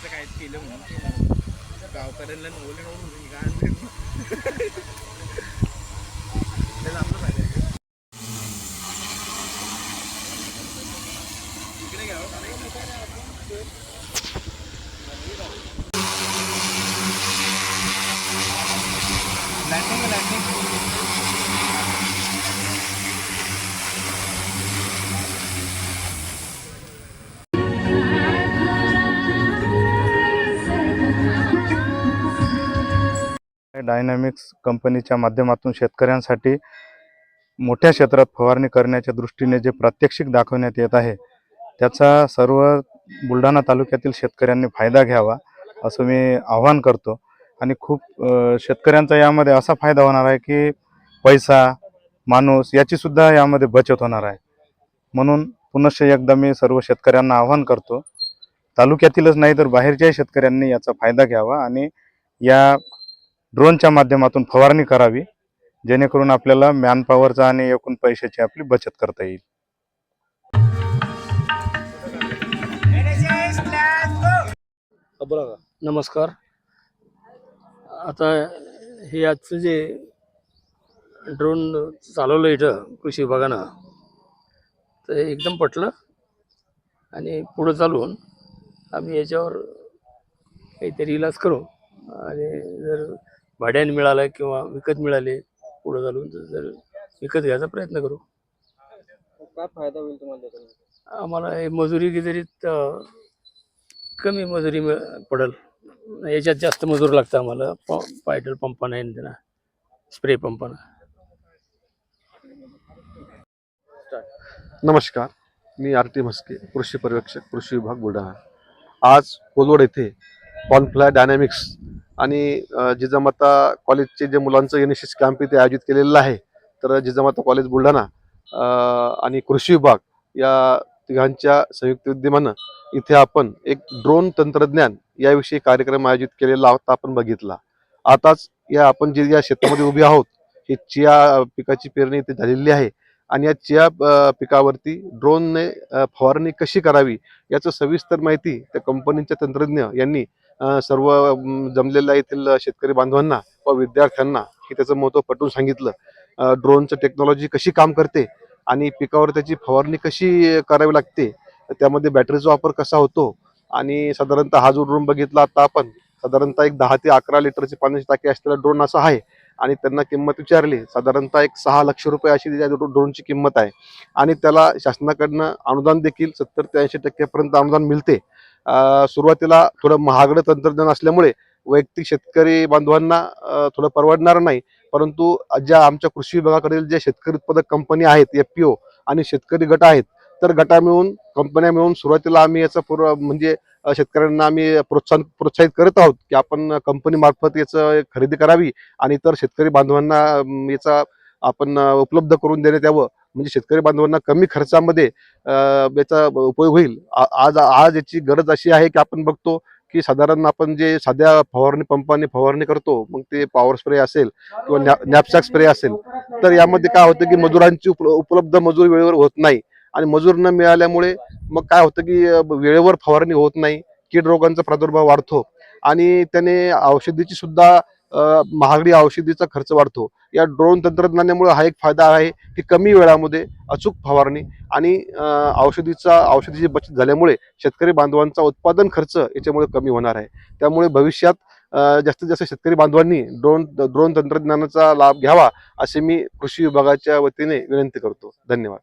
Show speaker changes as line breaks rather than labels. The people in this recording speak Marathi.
त्याचं काय केलं म्हणून गावकऱ्यांना नवले नव्हतं काय त्याला आपलं पाहिजे आहे. इकडे घ्यावं हो.
डायनॅमिक्स कंपनीच्या माध्यमातून शेतकऱ्यांसाठी मोठ्या क्षेत्रात फवारणी करण्याच्या दृष्टीने जे प्रात्यक्षिक दाखवण्यात येत आहे त्याचा सर्व बुलढाणा तालुक्यातील शेतकऱ्यांनी फायदा घ्यावा असं मी आवाहन करतो. आणि खूप शेतकऱ्यांचा यामध्ये असा फायदा होणार आहे की पैसा माणूस याचीसुद्धा यामध्ये बचत होणार आहे. म्हणून पुनश्च एकदा मी सर्व शेतकऱ्यांना आवाहन करतो तालुक्यातीलच नाही तर बाहेरच्याही शेतकऱ्यांनी याचा फायदा घ्यावा आणि या ड्रोनच्या माध्यमातून फवारणी करावी जेणेकरून आपल्याला मॅनपॉवरचा आणि एकूण पैशाची आपली बचत करता येईल.
नमस्कार. आता हे आजचं जे ड्रोन चालवलं इथं कृषी विभागानं तर हे एकदम पटलं आणि पुढं चालवून आम्ही याच्यावर काहीतरी इलाज करू. आणि जर भाड्याने मिळालं किंवा विकत मिळाले पुढं तर जर विकत घ्यायचा प्रयत्न करू.
काय फायदा होईल तुम्हाला
आम्हाला हे मजुरी गिजरीत अं, कमी मजुरी मिळ पडेल. याच्यात जास्त मजूर लागतं आम्हाला. प पायडल पंपानं आहे त्यांना. स्प्रे पंपानं
नमस्कार. मी आर टी म्हस्के कृषी पर्यवेक्षक कृषी विभाग बुलढाणा. आज कोलवड येथे कॉर्नफ्लाय डायनॅमिक्स आणि जिजामाता कॉलेजचे जे मुलांचं एन एस एस कॅम्प इथे आयोजित केलेलं आहे तर जिजामाता कॉलेज बुलढाणा आणि कृषी विभाग या तिघांच्या संयुक्त विद्यमानं इथे आपण एक ड्रोन तंत्रज्ञान याविषयी कार्यक्रम आयोजित केलेला होता आपण बघितला. आताच या आपण जे या शेतामध्ये उभे आहोत ही चिया पिकाची पेरणी इथे झालेली आहे आणि या चिया पिकावरती ड्रोनने फवारणी कशी करावी याचं सविस्तर माहिती त्या कंपनीच्या तंत्रज्ञ यांनी सर्व जमलेल्या येथील शेतकरी बांधवांना व विद्यार्थ्यांना हे त्याचं महत्त्व पटवून सांगितलं. ड्रोनचं टेक्नॉलॉजी कशी काम करते आणि पिकावर त्याची फवारणी कशी करावी लागते त्यामध्ये बॅटरीचा वापर कसा होतो आणि साधारणतः हा जो ड्रोन बघितला आता आपण साधारणतः एक दहा ते अकरा लिटरची पाण्याची टाकी असलेला ड्रोन असा आहे आणि त्यांना किंमत विचारली साधारणतः एक सहा लक्ष रुपये अशी त्या ड्रोनची किंमत आहे आणि त्याला शासनाकडनं अनुदान देखील सत्तर ते ऐंशी टक्क्यापर्यंत अनुदान मिळते. सुरुवातीला थोडं महागडं तंत्रज्ञान असल्यामुळे वैयक्तिक शेतकरी बांधवांना थोडं परवडणार नाही. परंतु ज्या आमच्या कृषी विभागाकडील जे शेतकरी उत्पादक कंपनी आहेत एफ पी ओ आणि शेतकरी गट आहेत तर गटा मिळून कंपन्या मिळून सुरुवातीला आम्ही याचं पूर्व म्हणजे शेतकऱ्यांना आम्ही प्रोत्साहन प्रोत्साहित करत आहोत की आपण कंपनीमार्फत याचं खरेदी करावी आणि इतर शेतकरी बांधवांना याचा आपण उपलब्ध करून देण्यात यावं. म्हणजे शेतकरी बांधवांना कमी खर्चामध्ये याचा उपयोग होईल. आज आज याची गरज अशी आहे की आपण बघतो की साधारण आपण जे साध्या फवारणी पंपाने फवारणी करतो मग ते पॉवर स्प्रे असेल किंवा नॅ नॅपसॅक स्प्रे असेल तर यामध्ये काय होतं की मजुरांची उप उपलब्ध मजूर वेळेवर होत नाही. आणि मजूर न मिळाल्यामुळे मग काय होतं की वेळेवर फवारणी होत नाही कीड रोगांचा प्रादुर्भाव वाढतो. आणि त्याने औषधीची सुद्धा महागडी औषधीचा खर्च वाढतो. या ड्रोन तंत्रज्ञानामुळे हा एक फायदा आहे की कमी वेळामध्ये अचूक फवारणी आणि औषधीचा औषधीची बचत झाल्यामुळे शेतकरी बांधवांचा उत्पादन खर्च याच्यामुळे कमी होणार आहे. त्यामुळे भविष्यात जास्तीत जास्त शेतकरी बांधवांनी ड्रोन ड्रोन तंत्रज्ञानाचा लाभ घ्यावा असे मी कृषी विभागाच्या वतीने विनंती करतो. धन्यवाद.